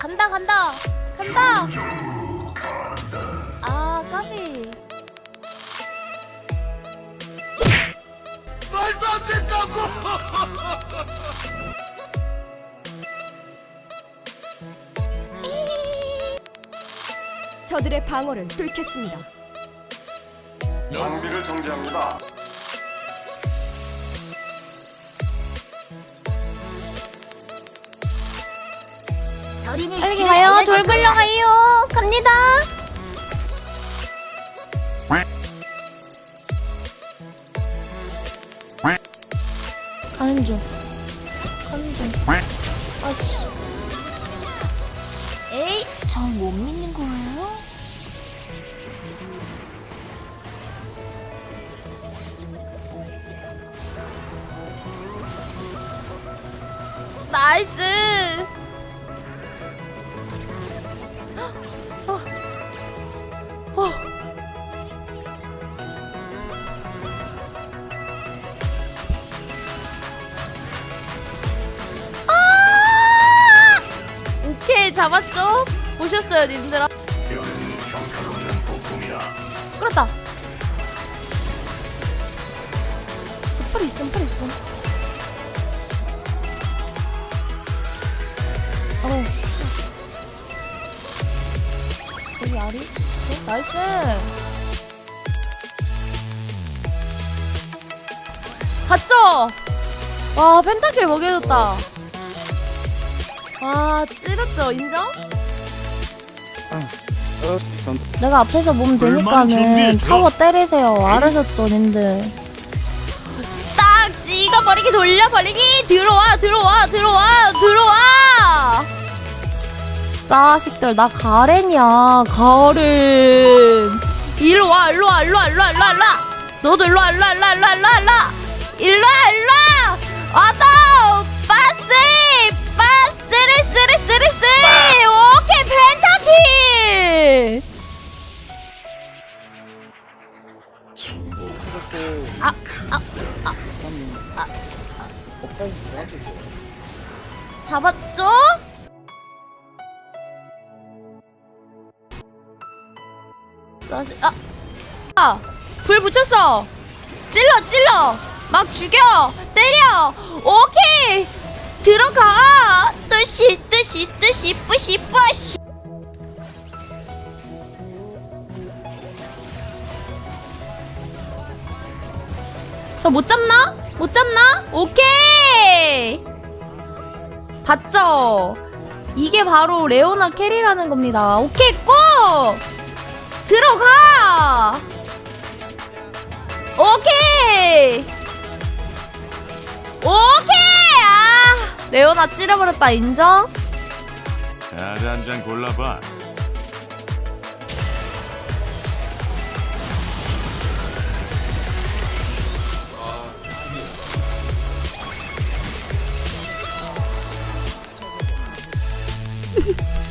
간다 간다 간다 아 까비 말도 안 된다고! 저들의 방어를 뚫겠습니다. 장비를 정지합니다. 빨리 가요. 돌 끌려가요. 갑니다. 가는 중 가는 중 아씨. 에이 절 못 믿는 거예요? 나이스 잡았죠? 보셨어요 님들아? 끌었다 풀 있음 풀 있음 어 여기 아리? 네? 나이스 갔죠? 와 펜타킬 먹여줬다 와 찌렸죠 인정? 내가 앞에서 몸 불만 되니까는. 타워 때리세요 또 님들 딱 찍어버리기 돌려버리기 들어와 들어와 들어와 들어와 자식들 나 가렌이야 가렌 일로와 일로와 일로와 일로와 일로와 너도 일로와 일로와 일로와 일로와 일로와 일로와 일로와 일로 잡았죠? 자식 아! 아! 불 붙였어! 찔러 찔러! 막 죽여! 때려! 오케이! 들어가! 뜨시 뜨시 뜨시 뿌시 뿌시 저 못 잡나? 못 잡나? 오케이! 봤죠? 이게 바로 레오나 캐리라는 겁니다. 오케이, 고! 들어가! 오케이! 오케이! 아! 레오나 찌려버렸다, 인정? 카드 한장 골라봐. Ha ha ha!